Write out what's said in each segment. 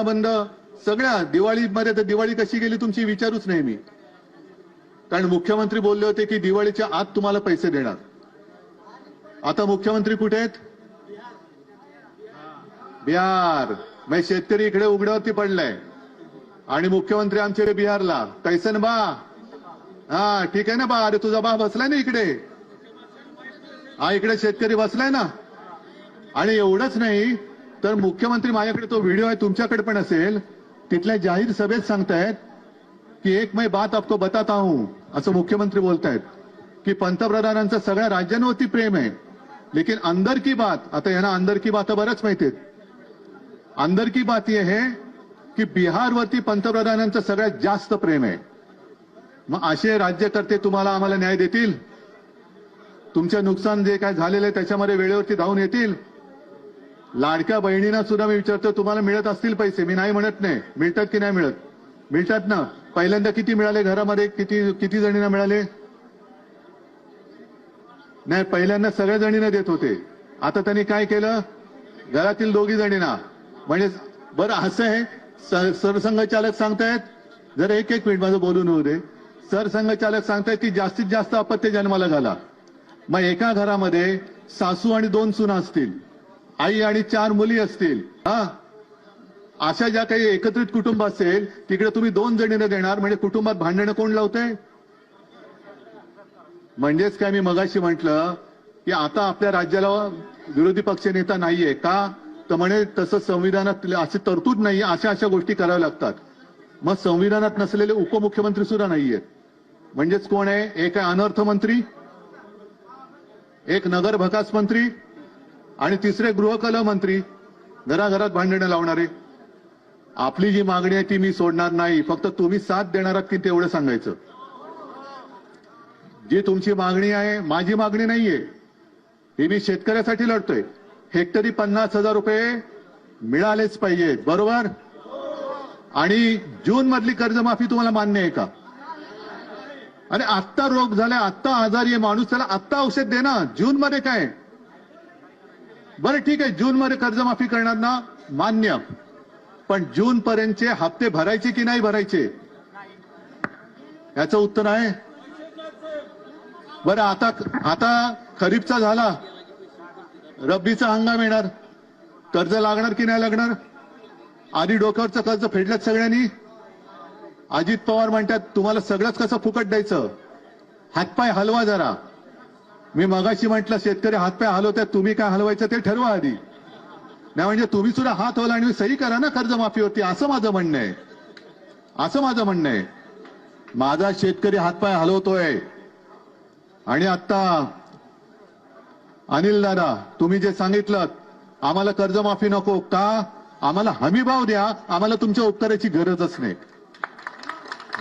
बंद. सगळ्या दिवाळीमध्ये तर दिवाळी कशी गेली तुमची विचारूच नाही मी. कारण मुख्यमंत्री बोलले होते की दिवाळीच्या आत तुम्हाला पैसे देणार. आता मुख्यमंत्री कुठे आहेत? बिहार. मग शेतकरी इकडे उघड्यावरती पडलाय. आणि मुख्यमंत्री आमचे बिहारला. कैसन बा? हा ठीक आहे ना बा? अरे तुझा बा बसलाय ना इकडे. हा इकडे शेतकरी बसलाय ना. आणि एवढंच नाही तर मुख्यमंत्री माझ्याकडे तो व्हिडिओ आहे तुमच्याकडे पण असेल. तिथल्या जाहीर सभेत सांगतायत की एक मै बात आपको बताता हूं असं मुख्यमंत्री बोलतायत. की पंतप्रधानांचं सगळ्या राज्यांवरती प्रेम आहे. लेकिन अंदर की बात आता यांना अंदर की बात बरंच माहिती आहेत. अंदर की बात ये है की बिहारवरती पंतप्रधानांचं सगळ्यात जास्त प्रेम आहे. मग असे राज्यकर्ते तुम्हाला आम्हाला न्याय देतील? तुमचं नुकसान जे काय झालेलं आहे त्याच्यामध्ये वेळेवरती धावून येतील? लाडक्या बहिणींना सुद्धा मी विचारतो तुम्हाला मिळत असतील पैसे? मी नाही म्हणत नाही. मिळतात की नाही मिळत? मिळतात ना. पहिल्यांदा किती मिळाले घरामध्ये? किती किती जणींना मिळाले? नाही पहिल्यांदा सगळ्या जणींना देत होते. आता त्यांनी काय केलं? घरातील दोघी जणींना. म्हणजे बरं असं आहे. सरसंघचालक सांगतायत. जर एक एक मिनिट माझं बोलून होऊ दे. सरसंघचालक सांगतायत की जास्तीत जास्त अपत्य जन्माला घाला. मग एका घरामध्ये सासू आणि दोन सुना असतील. आई आणि चार मुली असतील हा? अशा ज्या काही एकत्रित कुटुंब असेल तिकडे तुम्ही दोन जणींना देणार म्हणजे कुटुंबात भांडणं कोण लावतंय म्हणजेच काय मी मगाशी म्हटलं की आता आपल्या राज्याला विरोधी पक्ष नेता नाहीये का? तर म्हणे तसं संविधानात अशी तरतूद नाही अशा अशा गोष्टी कराव्या लागतात. मग संविधानात नसलेले उपमुख्यमंत्री सुद्धा नाहीयेत म्हणजेच कोण आहे? एक आहे अनर्थ मंत्री एक नगर भकास मंत्री आणि तिसरे गृहकला मंत्री घराघरात भांडणं लावणारे. आपली जी मागणी आहे ती मी सोडणार नाही. फक्त तुम्ही साथ देणार आहात की तेवढं सांगायचं. जी तुमची मागणी आहे माझी मागणी नाहीये. ही मी शेतकऱ्यासाठी लढतोय. हेक्टरी पन्नास हजार रुपये मिळालेच पाहिजे. बरोबर? आणि जून मधली कर्जमाफी तुम्हाला मान्य आहे का? आणि आत्ता रोग झालाय आत्ता आजारी आहे माणूस त्याला आत्ता औषध दे ना. जून मध्ये काय? बरं ठीक आहे. जून मध्ये कर्जमाफी करणार ना? मान्य. पण जून पर्यंतचे हप्ते भरायचे की नाही भरायचे? याचं उत्तर आहे. बरं आता आता खरीपचा झाला. रब्बीचा हंगाम येणार. कर्ज लागणार की नाही लागणार? आधी डोक्यावरचं कर्ज फेडल्यात सगळ्यांनी? अजित पवार म्हणतात तुम्हाला सगळंच कसं फुकट द्यायचं? हातपाय हलवा जरा. मी मगाशी म्हटलं शेतकरी हातपाय हलवतात तुम्ही काय हलवायचं ते ठरवा आधी. नाही म्हणजे तुम्ही सुद्धा हात हवला आणि सही करा ना कर्जमाफीवरती असं माझं म्हणणं आहे. असं माझं म्हणणं आहे. माझा शेतकरी हातपाय हलवतोय. आणि आता अनिल दादा तुम्ही जे सांगितलं आम्हाला कर्जमाफी नको का? आम्हाला हमी भाव द्या आम्हाला तुमच्या उपकाराची गरजच नाही.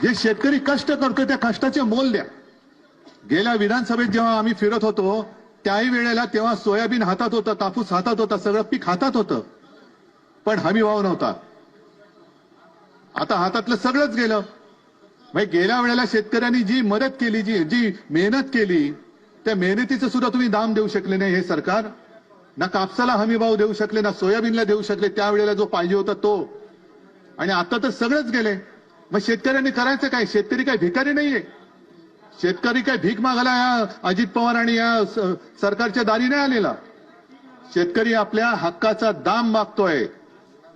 जे शेतकरी कष्ट करतोय त्या कष्टाचे मोल द्या. गेल्या विधानसभेत जेव्हा आम्ही फिरत होतो त्याही वेळेला तेव्हा सोयाबीन हातात होतं कापूस हातात होता सगळं पीक हातात होतं. पण हमी भाव नव्हता. आता हातातलं सगळंच गेलं. म्हणजे गेल्या वेळेला शेतकऱ्यांनी जी मदत केली जी जी मेहनत केली त्या मेहनतीचं सुद्धा तुम्ही दाम देऊ शकले नाही हे सरकार. ना कापसाला हमी भाव देऊ शकले ना सोयाबीनला देऊ शकले त्यावेळेला जो पाहिजे होता तो. आणि आता तर सगळंच गेले. मग शेतकऱ्यांनी करायचं काय? शेतकरी काय भिकारी नाहीये. शेतकरी काय भीक मागायला या अजित पवार आणि या सरकारच्या दारी नाही आलेला? शेतकरी आपल्या हक्काचा दाम मागतोय.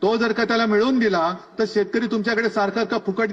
तो जर का त्याला मिळवून दिला तर शेतकरी तुमच्याकडे सारखा का फुकट